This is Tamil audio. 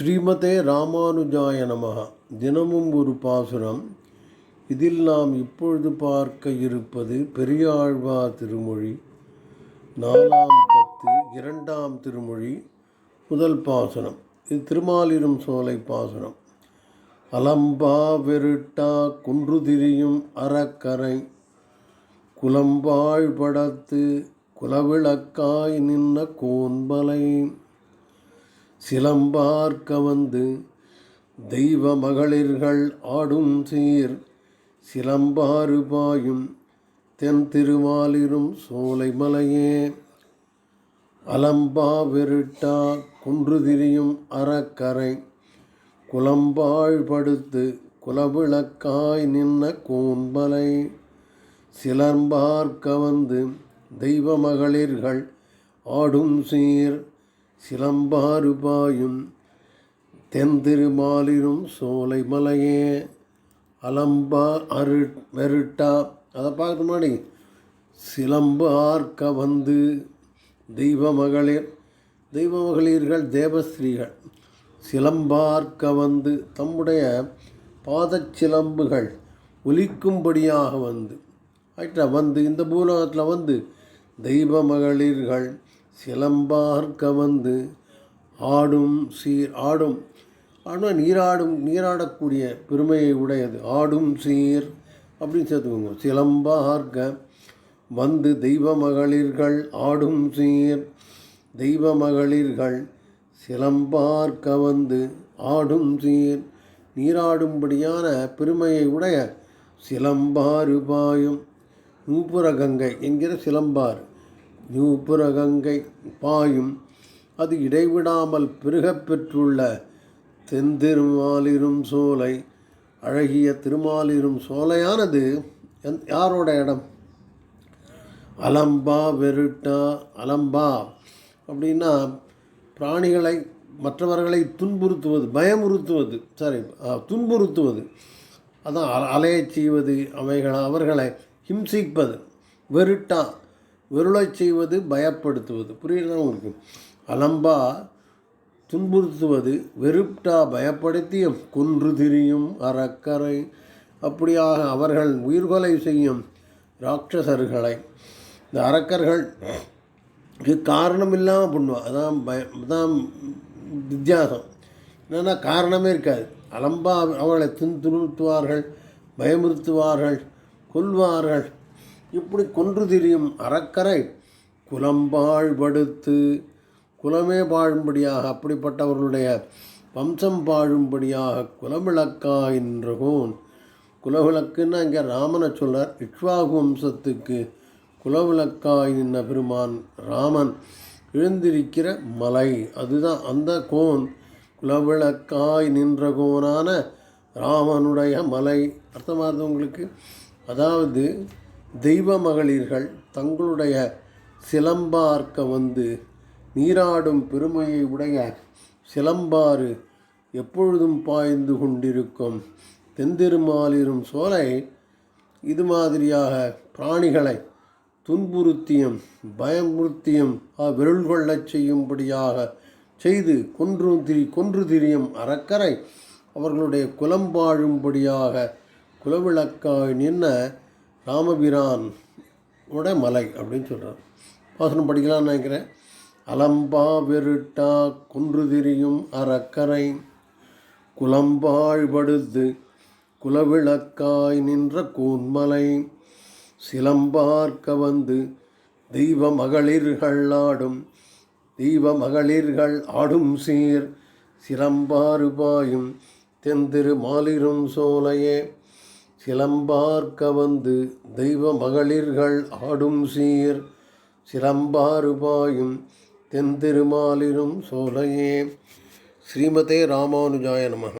ஸ்ரீமதே ராமானுஜாய நமகா தினமும் ஒரு பாசுரம். இதில் நாம் இப்பொழுது பார்க்க இருப்பது பெரியாழ்வார் திருமொழி. நாலாம் பத்து இரண்டாம் திருமொழி முதல் பாசுரம். இது திருமாலிரும் சோலை பாசுரம். அலம்பா வெருட்டா குன்று திரியும் அறக்கரை. குலம்பாழ் படத்து குலவிளக்காய் நின்ன கோன்பலை சிலம்பார்க்க வந்து தெய்வ மகளிர்கள் ஆடும் சீர் சிலம்பாறு பாயும் தென் திருமாலிரும் சோலை மலையே அலம்பா வெருட்டா குன்று திரியும் அறக்கரை குலம்பாழ் படுத்து குலவிளக்காய் நின்ன கோன்பலை சிலம்பார்க்க வந்து தெய்வ மகளிர்கள் ஆடும் சீர் சிலம்பாறு பாயும் தென்திருமாலிரும் சோலை மலையே அலம்பா அரு வெருட்டா. அதை பார்க்க முன்னாடி. சிலம்பு ஆர்க்க வந்து தெய்வ மகளிர் தெய்வ மகளிர்கள் தேவஸ்திரீகள் சிலம்பார்க்க வந்து தம்முடைய பாதச்சிலம்புகள் ஒலிக்கும்படியாக வந்து. ஆயிட்டா வந்து இந்த பூலோகத்தில் வந்து தெய்வ மகளிர்கள் சிலம்பார்க்க வந்து ஆடும் சீர் ஆடும். ஆனால் நீராடும் நீராடக்கூடிய பெருமையை உடையது. ஆடும் சீர் அப்படின்னு சேர்த்துக்கோங்க. சிலம்பார்க்க வந்து தெய்வ மகளிர்கள் ஆடும் சீர். தெய்வ மகளிர்கள் சிலம்பார்க்க வந்து ஆடும் சீர். நீராடும்படியான பெருமையை உடைய சிலம்பாறு பாயும். நூப்புர கங்கை என்கிற சிலம்பாறு. நியூபுரகங்கை பாயும். அது இடைவிடாமல் பெருகப் பெற்றுள்ள தென்திருமாலிரும் சோலை அழகிய திருமாலிரும் சோலையானது எந் யாரோட இடம்? அலம்பா வெருட்டா அலம்பா. அப்படின்னா பிராணிகளை மற்றவர்களை துன்புறுத்துவது பயமுறுத்துவது சாரி துன்புறுத்துவது. அதான் அ- அலையச் செய்வது அவைகளை அவர்களை ஹிம்சிப்பது. வெருட்டா வெருளச் செய்வது பயப்படுத்துவது. புரியுதுதான் உங்களுக்கு அலம்பா துன்புறுத்துவது வெறுப்டா பயப்படுத்தியும் கொன்று திரியும் அறக்கரை. அப்படியாக அவர்கள் உயிர்கொலை செய்யும் ராட்சசர்களை. இந்த அரக்கர்கள் இது காரணம் இல்லாமல் பண்ணுவா. அதான் பய அதான் வித்தியாசம். என்னென்னா காரணமே இருக்காது. அலம்பா அவர்களை துன்புறுத்துவார்கள் பயமுறுத்துவார்கள் கொல்வார்கள். இப்படி கொன்று திரியும் அறக்கரை குலம்பாழ்படுத்து குலமே பாழும்படியாக அப்படிப்பட்டவர்களுடைய வம்சம் பாழும்படியாக குலவிளக்காயின்றகோன் குலவிளக்குன்னு இங்கே ராமனை சொல்றார். இக்ஷ்வாகு வம்சத்துக்கு குலவிளக்காய் நின்ற பெருமான் ராமன். எழுந்திருக்கிற மலை அதுதான் அந்த கோன். குலவிளக்காய் நின்ற கோனான ராமனுடைய மலை. அர்த்தமாக உங்களுக்கு? அதாவது தெய்வ மகளிர்கள் தங்களுடைய சிலம்பார்க்க வந்து நீராடும் பெருமையை உடைய சிலம்பாறு எப்பொழுதும் பாய்ந்து கொண்டிருக்கும். தெந்திருமாலிரும் சோலை இது மாதிரியாக பிராணிகளை துன்புறுத்தியும் பயமுறுத்தியும் விருள் கொள்ளச் செய்யும்படியாக செய்து கொன்று திரி கொன்று திரியும் அறக்கரை அவர்களுடைய குலம் பாழும்படியாக குலவிளக்காய் நின்ன ராமபிரானோட மலை அப்படின்னு சொல்கிறார் வாசனம் படிக்கலாம்னு நினைக்கிறேன். அலம்பா வெருட்டா குன்று திரியும் அறக்கரை குலம்பாழ்படுத்து குலவிளக்காய் நின்ற கூன்மலை சிலம்பார்க்க வந்து தெய்வ மகளிர்கள் ஆடும் தெய்வ மகளிர்கள் ஆடும் சீர் சிலம்பாறு பாயும் தெந்திரு மாலிரும் சோலையே சிலம்பார்க்க வந்து தெய்வ மகளிர்கள் ஆடும் சீர். சிலம்பாறு பாயும் தென்திருமாலிரும் சோலையே. ஸ்ரீமதே ராமானுஜாய நமக